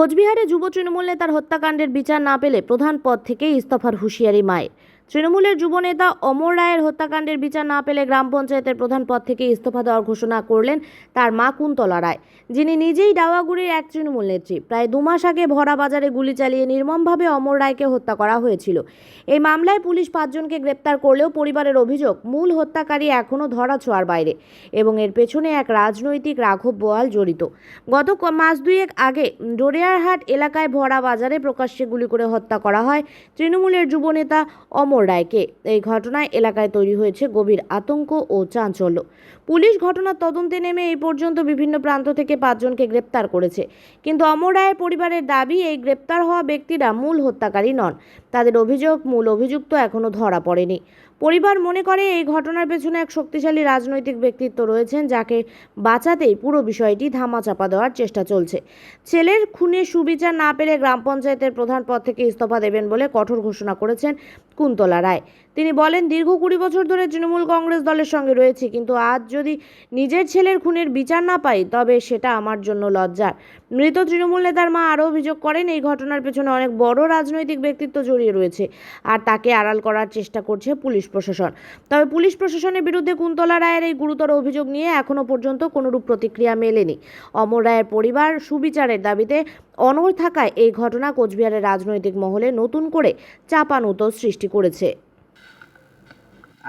কোচবিহারে যুব তৃণমূল নেতার হত্যাকাণ্ডের বিচার না পেলে প্রধান পদ থেকে ইস্তফার হুঁশিয়ারি মায়ের। তৃণমূলের যুবনেতা অমর রায়ের হত্যাকাণ্ডের বিচার না পেলে গ্রাম পঞ্চায়েতের প্রধান পদ থেকে ইস্তফা দেওয়ার ঘোষণা করলেন তার মা কুন্তলা রায়, যিনি নিজেই ডাওয়াগুড়ির এক তৃণমূল নেত্রী। প্রায় দু মাস আগে ভরা বাজারে গুলি চালিয়ে নির্মমভাবে অমর রায়কে হত্যা করা হয়েছিল। এই মামলায় পুলিশ পাঁচজনকে গ্রেপ্তার করলেও পরিবারের অভিযোগ, মূল হত্যাকারী এখনও ধরা ছোঁয়ার বাইরে এবং এর পেছনে এক রাজনৈতিক রাঘব বোয়াল জড়িত। গত মাস দুয়েক আগে ডোরিয়ারহাট এলাকায় ভরা বাজারে প্রকাশ্যে গুলি করে হত্যা করা হয় তৃণমূলের যুবনেতা অমর রায়কে। এই ঘটনায় এলাকায় তৈরি হয়েছে গভীর আতঙ্ক ও চাঞ্চল্য। পুলিশ ঘটনার তদন্তে নেমে এই পর্যন্ত বিভিন্ন প্রান্ত থেকে পাঁচজনকে গ্রেপ্তার করেছে। কিন্তু অমর রায়ের পরিবারের দাবি, এই গ্রেপ্তার হওয়া ব্যক্তিরা মূল হত্যাকারী নন। তাদের অভিযোগ, মূল অভিযুক্ত এখনও ধরা পড়েনি। পরিবার মনে করে এই ঘটনার পেছনে এক শক্তিশালী রাজনৈতিক ব্যক্তিত্ব রয়েছেন, যাকে বাঁচাতেই পুরো বিষয়টি ধামাচাপা দেওয়ার চেষ্টা চলছে। ছেলের খুনে সুবিচার না পেলে গ্রাম পঞ্চায়েতের প্রধান পদ থেকে ইস্তফা দেবেন বলে কঠোর ঘোষণা করেছেন কুন্তলা রায়। তিনি বলেন, দীর্ঘ কুড়ি বছর ধরে তৃণমূল কংগ্রেস দলের সঙ্গে রয়েছি, কিন্তু আজ যদি নিজের ছেলের খুনের বিচার না পাই, তবে সেটা আমার জন্য লজ্জার। মৃত তৃণমূল নেতার মা আরও অভিযোগ করেন, এই ঘটনার পেছনে অনেক বড় রাজনৈতিক ব্যক্তিত্ব জড়িয়ে রয়েছে আর তাকে আড়াল করার চেষ্টা করছে পুলিশ প্রশাসন। তবে পুলিশ প্রশাসনের বিরুদ্ধে কুন্তলা রায়ের এই গুরুতর অভিযোগ নিয়ে এখনও পর্যন্ত কোনোরূপ প্রতিক্রিয়া মেলেনি। অমর রায়ের পরিবার সুবিচারের দাবিতে অনড় থাকায় এই ঘটনা কোচবিহারের রাজনৈতিক মহলে নতুন করে চাপানুতো সৃষ্টি করেছে।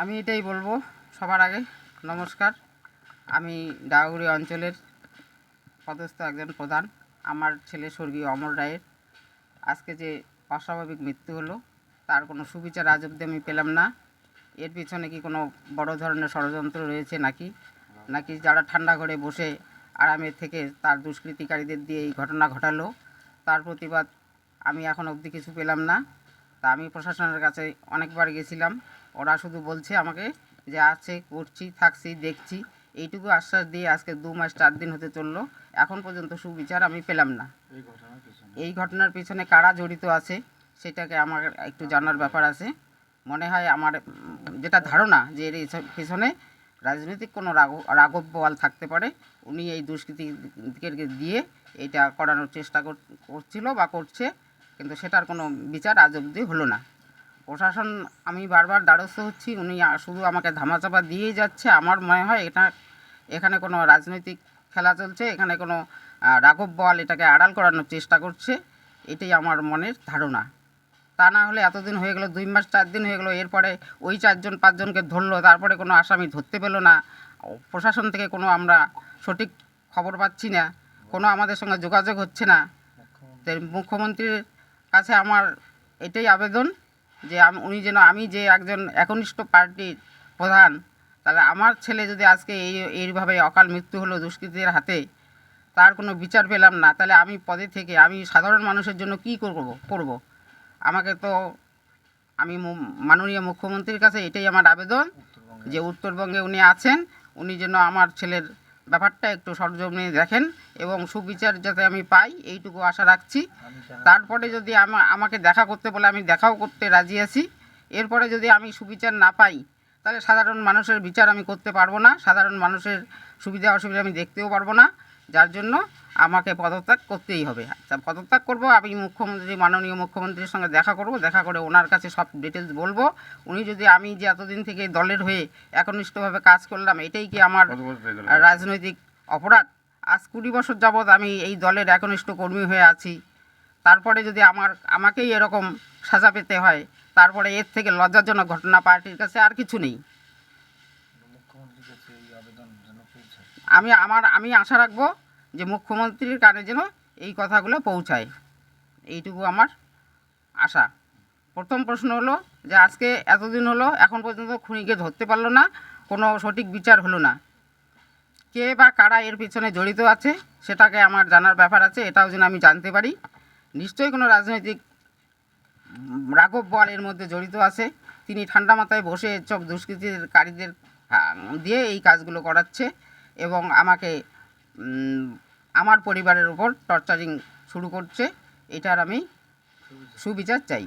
আমি এটাই বলব সবার আগে, নমস্কার। আমি ডাগুড়ি অঞ্চলের পদস্থ একজন প্রধান, আমার ছেলে স্বর্গীয় অমর রায়ের। আজকে যে অস্বাভাবিক মৃত্যু হলো, তার কোনো সুবিচার আজ অব্দি আমি পেলাম না। এর পিছনে কি কোনো বড় ধরনের ষড়যন্ত্র রয়েছে নাকি? নাকি যারা ঠান্ডা ঘরে বসে আরামে থেকে তার দুষ্কৃতিকারীদের দিয়ে এই ঘটনা ঘটালো, তার প্রতিবাদ আমি এখন অবধি কিছু পেলাম না। তা আমি প্রশাসনের কাছে অনেকবার গেছিলাম, ওরা শুধু বলছে আমাকে যে আছে, করছি, থাকছি, দেখছি। এইটুকু আশ্বাস দিয়ে আজকে দু মাস চার দিন হতে চলল। এখন পর্যন্ত সুবিচার আমি পেলাম না। এই ঘটনার পিছনে? কারা জড়িত আছে সেটাকে আমার একটু জানার ব্যাপার আছে। মনে হয় আমার যেটা ধারণা যে এর পিছনে রাজনৈতিক কোনো রাঘব বোয়াল থাকতে পারে উনি এই দুষ্কৃতিকে দিয়ে এটা করানোর চেষ্টা কর- করছিল বা করছে কিন্তু সেটার কোনো বিচার আজ অবধি হলো না। প্রশাসন আমি বারবার দ্বারস্থ হচ্ছি উনি শুধু আমাকে ধামাচাপা দিয়েই যাচ্ছে। আমার মনে হয় এটা এখানে কোনো রাজনৈতিক খেলা চলছে। এখানে কোনো রাঘব বল এটাকে আড়াল করানোর চেষ্টা করছে। এটাই আমার মনের ধারণা। তা না হলে এতদিন হয়ে গেলো, দুই মাস, চার দিন হয়ে গেলো, এরপরে ওই চারজন, পাঁচজনকে ধরলো, তারপরে কোনো আসামি ধরতে পেল না। প্রশাসন থেকে কোনো আমরা সঠিক খবর পাচ্ছি না। কোনো আমাদের সঙ্গে যোগাযোগ হচ্ছে না। মুখ্যমন্ত্রীর কাছে আমার এটাই আবেদন যে উনি যেন আমি যে একজন একনিষ্ঠ পার্টির প্রধান তাহলে আমার ছেলে যদি আজকে এই, এইভাবে অকাল মৃত্যু হলো দুষ্কৃতীদের হাতে, তার কোনো বিচার পেলাম না, তাহলে আমি পদে থেকে আমি সাধারণ মানুষের জন্য কী করব করব? আমাকে তো আমি মাননীয় মুখ্যমন্ত্রীর কাছে এটাই আমার আবেদন, যে উত্তরবঙ্গে উনি আছেন, উনি যেন আমার ছেলের ব্যাপারটা একটু সরজমিনে দেখেন এবং সুবিচার যাতে আমি পাই, এইটুকু আশা রাখছি। তারপরে যদি আমা- আমাকে দেখা করতে বলে আমি দেখাও করতে রাজি আছি। এরপরে যদি আমি সুবিচার না পাই তাহলে সাধারণ মানুষের বিচার আমি করতে পারব না সাধারণ মানুষের সুবিধা অসুবিধা আমি দেখতেও পারব না যার জন্য আমাকে পদত্যাগ করতেই হবে। তা পদত্যাগ করব আমি মুখ্যমন্ত্রী মাননীয় মুখ্যমন্ত্রীর সঙ্গে দেখা করব দেখা করে ওনার কাছে সব ডিটেলস বলব। উনি যদি আমি যে এতদিন থেকে দলের হয়ে একনিষ্ঠভাবে কাজ করলাম এটাই কি আমার রাজনৈতিক অপরাধ? আজ কুড়ি বছর যাবৎ আমি এই দলের একনিষ্ঠ কর্মী হয়ে আছি। তারপরে যদি আমার আমাকেই এরকম সাজা পেতে হয় তারপরে এর থেকে লজ্জাজনক ঘটনা পার্টির কাছে আর কিছু নেই। আমি আমার আমি আশা রাখব যে মুখ্যমন্ত্রীর কানে যেন এই কথাগুলো পৌঁছায়। এইটুকু আমার আশা। প্রথম প্রশ্ন হলো যে আজকে এতদিন হলো এখন পর্যন্ত খুনিকে ধরতে পারল না কোনো সঠিক বিচার হলো না। কে বা কারা এর পিছনে জড়িত আছে সেটাকে আমার জানার ব্যাপার আছে এটাও যেন আমি জানতে পারি। নিশ্চয়ই কোনো রাজনৈতিক রাঘব বল এর মধ্যে জড়িত আছে। তিনি ঠান্ডা মাথায় বসে সব দুষ্কৃতিকারীদের দিয়ে এই কাজগুলো করাচ্ছে এবং আমাকে আমার পরিবারের উপর টর্চারিং শুরু করছে। এটার আমি সুবিচার চাই।